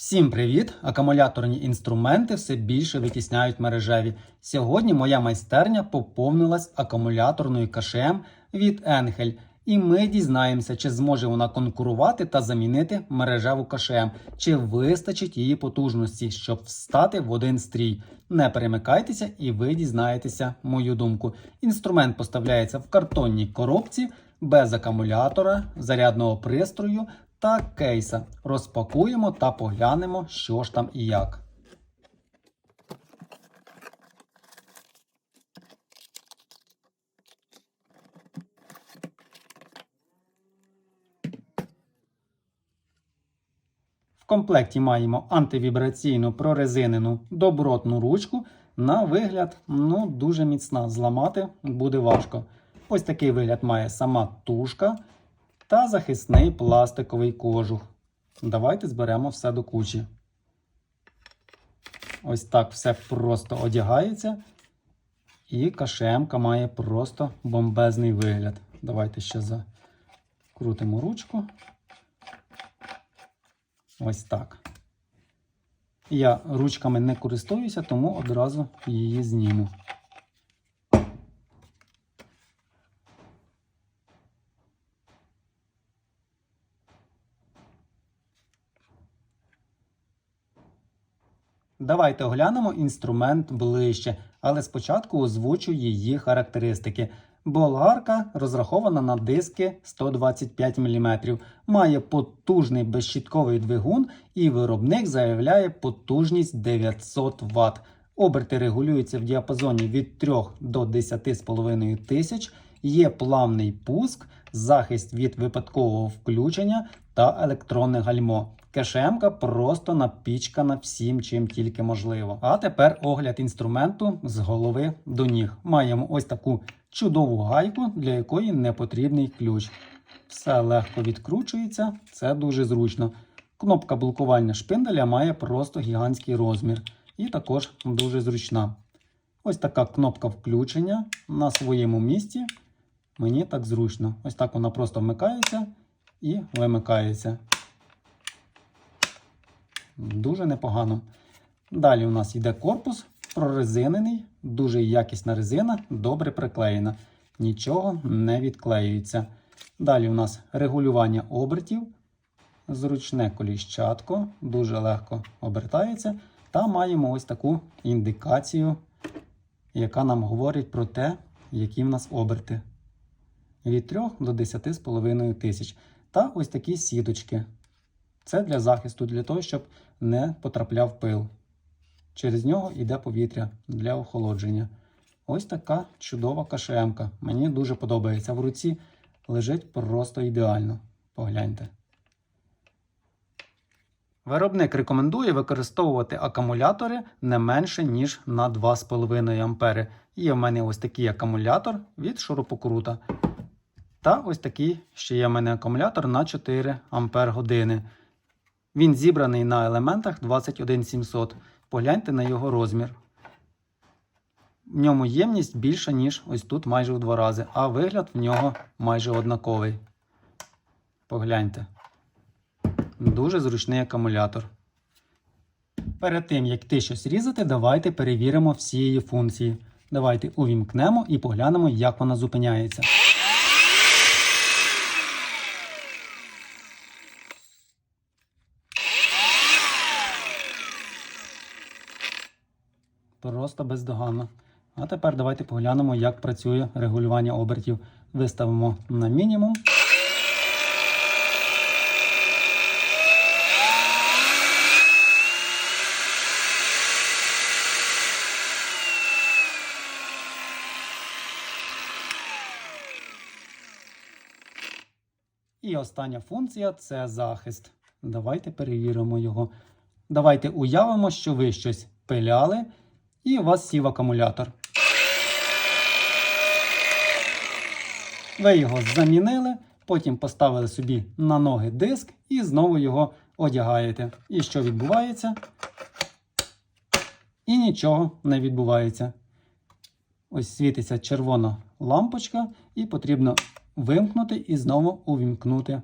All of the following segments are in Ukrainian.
Всім привіт! Акумуляторні інструменти все більше витісняють мережеві. Сьогодні моя майстерня поповнилась акумуляторною КШМ від Енхель. І ми дізнаємося, чи зможе вона конкурувати та замінити мережеву КШМ, чи вистачить її потужності, щоб встати в один стрій. Не перемикайтеся, і ви дізнаєтеся мою думку. Інструмент поставляється в картонній коробці без акумулятора, зарядного пристрою та кейса. Розпакуємо та поглянемо, що ж там і як. В комплекті маємо антивібраційну прорезинену добротну ручку. На вигляд, ну, дуже міцна. Зламати буде важко. Ось такий вигляд має сама тушка та захисний пластиковий кожух. Давайте зберемо все до кучі. Ось так все просто одягається. І кашемка має просто бомбезний вигляд. Давайте ще закрутимо ручку. Ось так. Я ручками не користуюся, тому одразу її зніму. Давайте оглянемо інструмент ближче, але спочатку озвучу її характеристики. Болгарка розрахована на диски 125 мм, має потужний безщітковий двигун і виробник заявляє потужність 900 Вт. Оберти регулюються в діапазоні від 3 до 10,5 тисяч. Є плавний пуск, захист від випадкового включення та електронне гальмо. Кешемка просто напічкана всім, чим тільки можливо. А тепер огляд інструменту з голови до ніг. Маємо ось таку чудову гайку, для якої не потрібний ключ. Все легко відкручується, це дуже зручно. Кнопка блокування шпинделя має просто гігантський розмір і також дуже зручна. Ось така кнопка включення на своєму місці. Мені так зручно. Ось так вона просто вмикається і вимикається. Дуже непогано. Далі у нас йде корпус прорезинений, дуже якісна резина, добре приклеєна. Нічого не відклеюється. Далі у нас регулювання обертів, зручне коліщатко, дуже легко обертається. Та маємо ось таку індикацію, яка нам говорить про те, які в нас оберти. Від 3 до 10,5 тисяч. Та ось такі сіточки. Це для захисту, для того, щоб не потрапляв пил. Через нього йде повітря для охолодження. Ось така чудова кашемка. Мені дуже подобається. В руці лежить просто ідеально. Погляньте. Виробник рекомендує використовувати акумулятори не менше, ніж на 2,5 А. Є в мене ось такий акумулятор від шурупокрута. Та ось такий ще є в мене акумулятор на 4 Ампер години. Він зібраний на елементах 21700. Погляньте на його розмір. В ньому ємність більша, ніж ось тут майже в два рази, а вигляд в нього майже однаковий. Погляньте. Дуже зручний акумулятор. Перед тим, як ти щось різати, давайте перевіримо всі її функції. Давайте увімкнемо і поглянемо, як вона зупиняється. Просто бездоганно. А тепер давайте поглянемо, як працює регулювання обертів. Виставимо на мінімум. І остання функція це захист. Давайте перевіримо його. Давайте уявимо, що ви щось пиляли, і у вас сів акумулятор. Ви його замінили, потім поставили собі на ноги диск і знову його одягаєте. І що відбувається? І нічого не відбувається. Ось світиться червона лампочка, і потрібно вимкнути і знову увімкнути.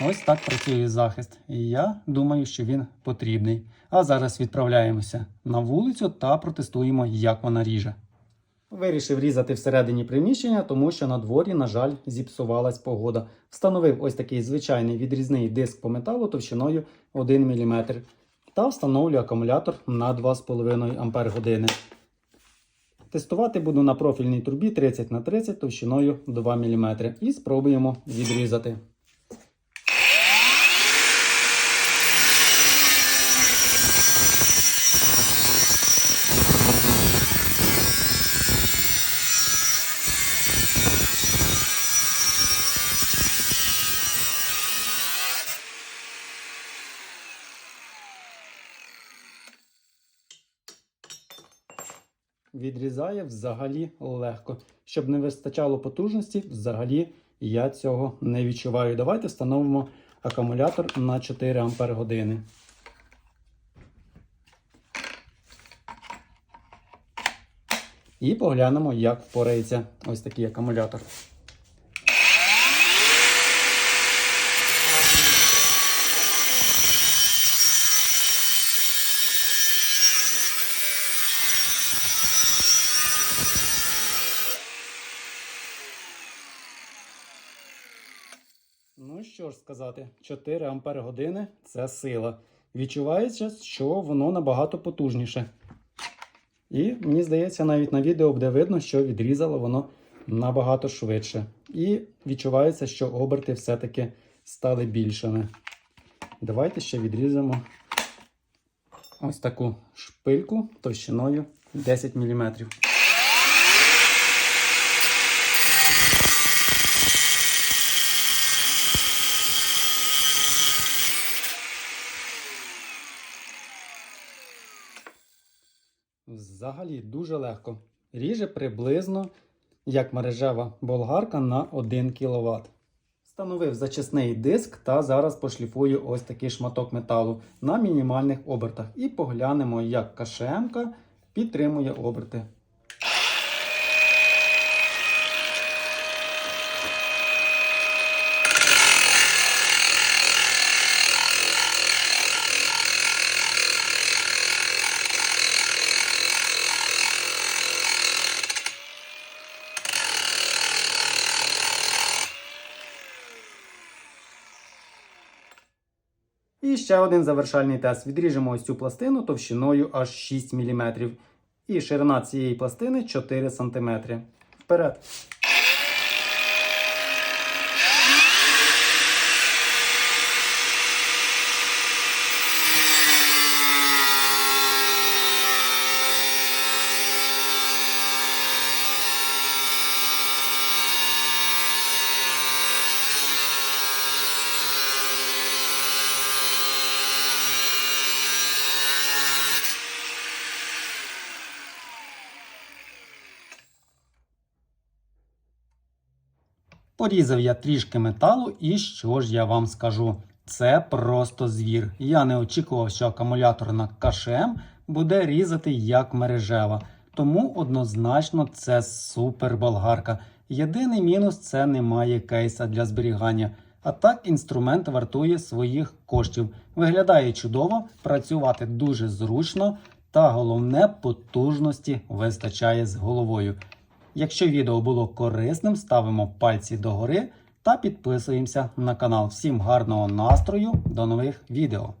Ось так працює захист. І я думаю, що він потрібний. А зараз відправляємося на вулицю та протестуємо, як вона ріже. Вирішив різати всередині приміщення, тому що на дворі, на жаль, зіпсувалась погода. Встановив ось такий звичайний відрізний диск по металу товщиною 1 мм. Та встановлю акумулятор на 2,5 Ампер години. Тестувати буду на профільній трубі 30 на 30 товщиною 2 мм. І спробуємо відрізати. Відрізає взагалі легко. Щоб не вистачало потужності, взагалі я цього не відчуваю. Давайте встановимо акумулятор на 4 Ампер години. І поглянемо, як впорається ось такий акумулятор. Ну що ж сказати, 4 Ампер години це сила. Відчувається, що воно набагато потужніше. І мені здається, навіть на відео буде видно, що відрізало воно набагато швидше. І відчувається, що оберти все-таки стали більшими. Давайте ще відрізаємо ось таку шпильку товщиною 10 мм. Взагалі дуже легко. Ріже приблизно як мережева болгарка на 1 кВт. Встановив зачисний диск та зараз пошліфую ось такий шматок металу на мінімальних обертах. І поглянемо, як кашемка підтримує оберти. І ще один завершальний тест. Відріжемо ось цю пластину товщиною аж 6 мм. І ширина цієї пластини 4 см. Вперед. Порізав я трішки металу, і що ж я вам скажу? Це просто звір. Я не очікував, що акумулятор на КШМ буде різати як мережева. Тому однозначно це супер болгарка. Єдиний мінус це немає кейса для зберігання. А так інструмент вартує своїх коштів. Виглядає чудово, працювати дуже зручно, та головне потужності вистачає з головою. Якщо відео було корисним, ставимо пальці догори та підписуємося на канал. Всім гарного настрою, до нових відео!